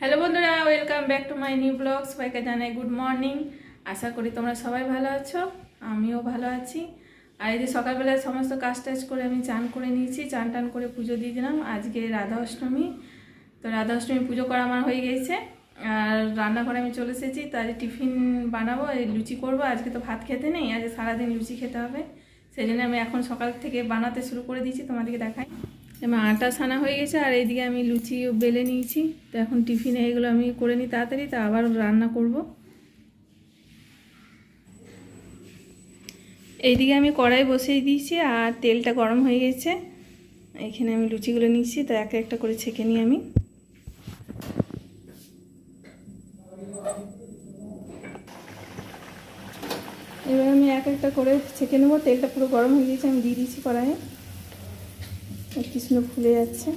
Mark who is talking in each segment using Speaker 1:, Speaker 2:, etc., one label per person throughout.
Speaker 1: Hello বন্ধুরা welcome back to my new blog সবাইকে জানাই গুড মর্নিং আশা করি তোমরা সবাই ভালো আছো, আমিও ভালো আছি। আর এই যে সকালবেলায় সমস্ত কাজ টাজ করে আমি চান করে নিয়েছি, চান টান করে পুজো দিয়ে দিলাম। আজকে রাধা অষ্টমী, তো রাধা অষ্টমী পুজো করা আমার হয়ে গেছে। আর রান্নাঘরে আমি চলে এসেছি তাই টিফিন বানাবো, এই লুচি করব। আজকে তো ভাত খেতে নেই আজকে সারাদিন লুচি খেতে হবে। সেই জন্য আমি এখন সকাল থেকে বানাতে শুরু করে দিয়েছি, তোমাদেরকে দেখাই। আমার আটা সানা হয়ে গেছে, আর এইদিকে আমি লুচিও বেলে নিয়েছি। তো এখন টিফিনে এগুলো আমি করে নিই তাড়াতাড়ি, তা আবার রান্না করব। এইদিকে আমি কড়াই বসিয়ে দিয়েছি, আর তেলটা গরম হয়ে গেছে। এখানে আমি লুচিগুলো নিয়েছি, তো একটা একটা করে ছেঁকে নিই আমি। এবার আমি এক একটা করে ছেঁকে নেব, তেলটা পুরো গরম হয়ে গেছে, আমি দিয়ে দিয়েছি কড়াইয়ে। কি ফুলে যাচ্ছে।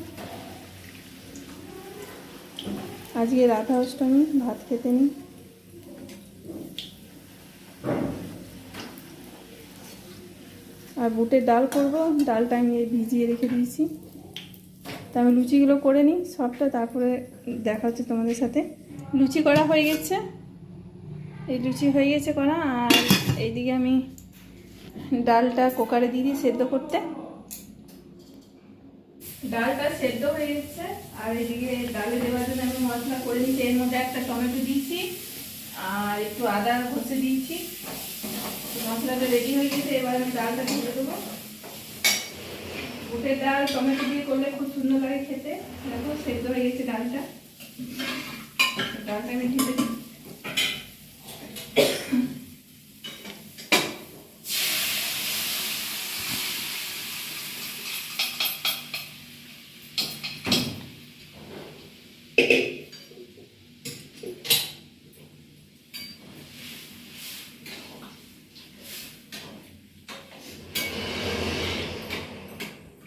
Speaker 1: আজকে রাধা অষ্টমী ভাত খেতে নিই। আর বুটের ডাল করব, ডালটা আমি ভিজিয়ে রেখে দিয়েছি। তা আমি লুচিগুলো করে নিই সবটা, তারপরে দেখা হচ্ছে তোমাদের সাথে। লুচি করা হয়ে গেছে। এই লুচি হয়ে গেছে করা, আর এইদিকে আমি ডালটা কুকারে দিয়ে দিই সেদ্ধ করতে। ডালটা সেদ্ধ হয়ে গেছে আর এদিকে ডালে দেওয়ার জন্য আমি মশলা করে নিচ্ছি এর মধ্যে একটা টমেটো দিয়েছি আর একটু আদা ঘষে দিয়েছি। মশলাটা রেডি হয়ে গেছে। এবার আমি ডালটা ঢেলে দেবো। বুটের ডাল টমেটো দিয়ে করলে খুব সুন্দর লাগে খেতে। দেখো, সেদ্ধ হয়ে গেছে ডালটা। ডালটা আমি ঢেলে দিই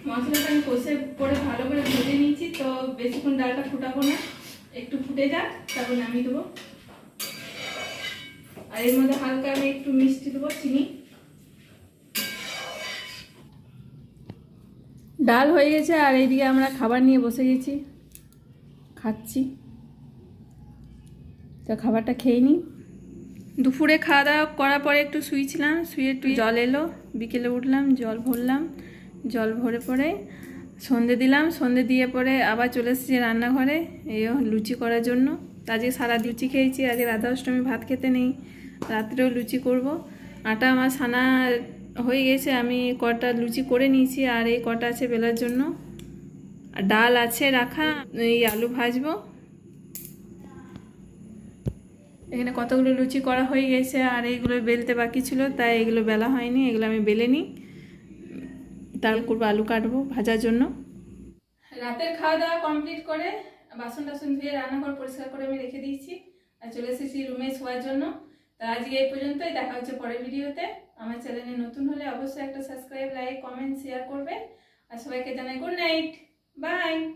Speaker 1: মশলাটা আমি কষে পরে ভালো করে ভেজে নিয়েছি, তো বেশিক্ষণ ডালটা ফুটাবো না। একটু ফুটে যাক, তারপর নামিয়ে দেবো। আর এর মধ্যে হালকা আমি একটু মিষ্টি দেবো, চিনি। ডাল হয়ে গেছে, আর এইদিকে আমরা খাবার নিয়ে বসে গেছি। খাচ্ছি। তো খাবারটা খেয়ে নিই দুপুরে খাওয়া দাওয়া করার পরে একটু শুয়েছিলাম, শুয়ে একটু জল এলো, বিকেলে উঠলাম, জল ভরলাম, জল ভরে পরে সন্ধে দিলাম, সন্ধে দিয়ে পরে আবার চলে এসেছি রান্নাঘরে, এই লুচি করার জন্য। আজকে সারা লুচি খেয়েছি, আজকে রাধা অষ্টমী ভাত খেতে নেই, রাত্রেও লুচি করব। আটা আমার সানা হয়ে গেছে, আমি কটা লুচি করে নিয়েছি, আর এই কটা আছে বেলার জন্য। আর ডাল আছে, রাখা। এই আলু ভাজবো। এখানে কতগুলো লুচি করা হয়ে গেছে, আর এইগুলো বেলতে বাকি ছিল, তাই এগুলো বেলা হয়নি, এগুলো আমি বেলে নিই। তার করব, আলু কাটবো ভাজার জন্য। রাতের খাওয়া দাওয়া কমপ্লিট করে বাসন টাসন ধুয়ে রান্নাঘর পরিষ্কার করে আমি রেখে দিয়েছি, আর চলে এসেছি রুমে শোয়ার জন্য। তা আজকে এই পর্যন্তই, দেখা হচ্ছে পরের ভিডিওতে। আমার চ্যানেলে নতুন হলে অবশ্যই একটা সাবস্ক্রাইব, লাইক, কমেন্ট শেয়ার করবে। আর সবাইকে জানাই গুড নাইট Bye.